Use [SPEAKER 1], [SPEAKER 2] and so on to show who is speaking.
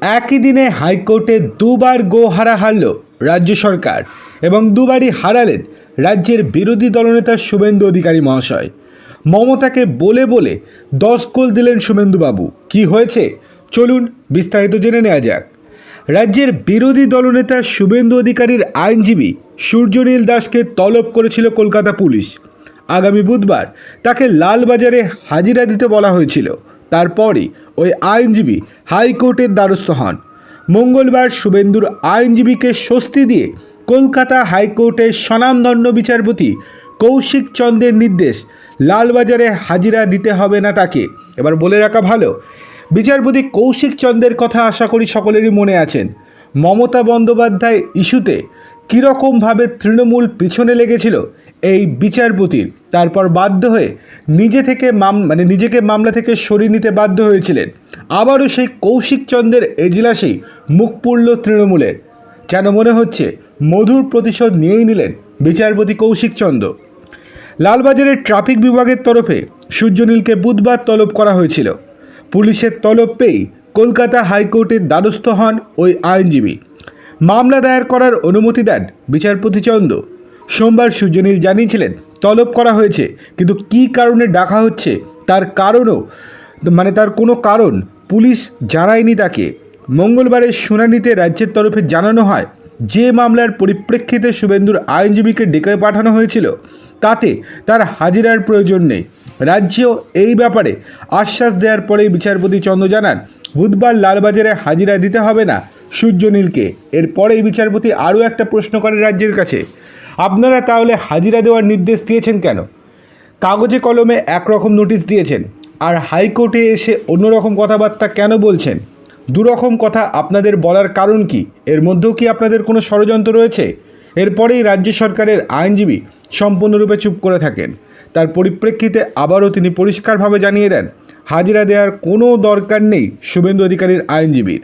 [SPEAKER 1] একই দিনে হাইকোর্টে দুবার গোহারা হারল রাজ্য সরকার এবং দুবারই হারালেন রাজ্যের বিরোধী দলনেতা শুভেন্দু অধিকারী মহাশয়। মমতাকে বলে বলে দশ গোল দিলেন শুভেন্দুবাবু। কি হয়েছে? চলুন বিস্তারিত জেনে নেওয়া যাক। রাজ্যের বিরোধী দলনেতা শুভেন্দু অধিকারীর আইনজীবী সূর্যনীল দাসকে তলব করেছিল কলকাতা পুলিশ। আগামী বুধবার তাকে লালবাজারে হাজিরা দিতে বলা হয়েছিল। তারপরই ওই আইনজীবী হাইকোর্টের দ্বারস্থ হন। মঙ্গলবার শুভেন্দুর আইনজীবীকে স্বস্তি দিয়ে কলকাতা হাইকোর্টের স্বনামদণ্ড বিচারপতি কৌশিক চন্দ্রের নির্দেশ লালবাজারে হাজিরা দিতে হবে না তাকে। এবার বলে রাখা ভালো, বিচারপতি কৌশিক চন্দ্রের কথা আশা করি সকলেরই মনে আছেন। মমতা বন্দ্যোপাধ্যায় ইস্যুতে কীরকমভাবে তৃণমূল পিছনে লেগেছিল এই বিচারপতির? তারপর বাধ্য হয়ে নিজে থেকে মাম মানে নিজেকে মামলা থেকে সরিয়ে নিতে বাধ্য হয়েছিলেন। আবারও সেই কৌশিক চন্দ্রের এজলাসেই মুখ পুড়ল তৃণমূলের। যেন মনে হচ্ছে মধুর প্রতিশোধ নিয়েই নিলেন বিচারপতি কৌশিক চন্দ্র লালবাজারের ট্রাফিক বিভাগের তরফে সূর্যনীলকে বুধবার তলব করা হয়েছিল। পুলিশের তলব পেয়েই কলকাতা হাইকোর্টের দ্বারস্থ হন ওই আইনজীবী। মামলা দায়ের করার অনুমতি দেন বিচারপতি চন্দ্র সোমবার সূর্যনীল জানিয়েছিলেন, তলব করা হয়েছে, কিন্তু কী কারণে ডাকা হচ্ছে, তার কারণও মানে তার কোনো কারণ পুলিশ জানায়নি তাকে। মঙ্গলবারের শুনানিতে রাজ্যের তরফে জানানো হয়, যে মামলার পরিপ্রেক্ষিতে শুভেন্দুর আইনজীবীকে ডেকে পাঠানো হয়েছিল, তাতে তার হাজিরার প্রয়োজন নেই। রাজ্য এই ব্যাপারে আশ্বাস দেওয়ার পরেই বিচারপতি চন্দ্র জানান, বুধবার লালবাজারে হাজিরা দিতে হবে না সূর্যনীলকে। এরপরেই বিচারপতি আরও একটা প্রশ্ন করে রাজ্যের কাছে। আপনারা তাহলে হাজিরা দেওয়ার নির্দেশ দিয়েছেন কেন? কাগজে কলমে একরকম নোটিশ দিয়েছেন। আর হাইকোর্টে এসে অন্যরকম কথাবার্তা কেন বলছেন? দুরকম কথা আপনাদের বলার কারণ কি? এর মধ্যেও কি আপনাদের কোনো ষড়যন্ত্র রয়েছে? এরপরেই রাজ্য সরকারের আইনজীবী সম্পূর্ণরূপে চুপ করে থাকেন। তার পরিপ্রেক্ষিতে আবারও তিনি পরিষ্কারভাবে জানিয়ে দেন, হাজিরা দেওয়ার কোনো দরকার নেই শুভেন্দু অধিকারীর আইনজীবীর।